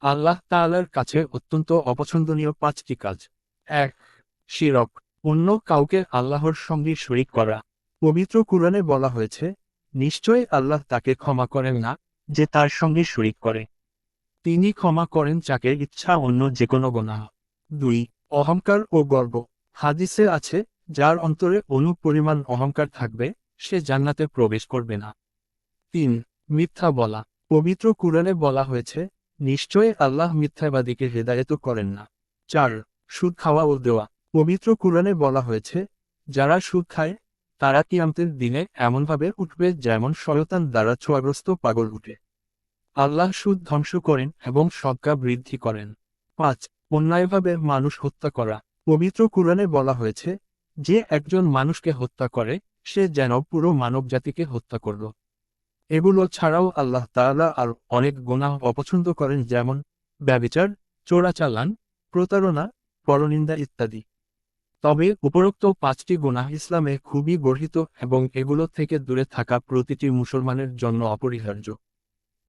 আল্লাহ তাআলার কাছে অত্যন্ত অপছন্দনীয় পাঁচটি কাজ। এক, শিরক। অন্য কাউকে আল্লাহর সঙ্গে শরিক করা। পবিত্র কুরআনে বলা হয়েছে, নিশ্চয়ই আল্লাহ তাকে ক্ষমা করেন না যে তার সঙ্গে শরিক করে। তিনি ক্ষমা করেন যাকে ইচ্ছা অন্য যে কোনো গোনাহ। দুই, অহংকার ও গর্ব। হাদিসে আছে, যার অন্তরে অনু পরিমাণ অহংকার থাকবে, সে জান্নাতে প্রবেশ করবে না। তিন, মিথ্যা বলা। পবিত্র কুরআনে বলা হয়েছে নিশ্চয়ই আল্লাহ মিথ্যাবাদীকে হেদায়েত করেন না। চার, সুদ খাওয়া ও দেওয়া। পবিত্র কুরআনে বলা হয়েছে, যারা সুদ খায়, তারা কিয়ামতের দিনে এমনভাবে উঠবে যেমন শয়তান দ্বারা ছোয়াগ্রস্ত পাগল উঠে। আল্লাহ সুদ ধ্বংস করেন এবং সদ্গা বৃদ্ধি করেন। পাঁচ, অন্যায়ভাবে মানুষ হত্যা করা। পবিত্র কুরআনে বলা হয়েছে, যে একজন মানুষকে হত্যা করে, সে যেন পুরো মানব জাতিকে হত্যা করল। এগুলো ছাড়াও আল্লাহ তালা আর অনেক গোনা অপছন্দ করেন, যেমন ব্যবিচার চোরাচালান, প্রতারণা, পরনিন্দা ইত্যাদি। তবে উপরোক্ত পাঁচটি গোনা ইসলামে খুবই গর্হিত এবং এগুলো থেকে দূরে থাকা প্রতিটি মুসলমানের জন্য অপরিহার্য।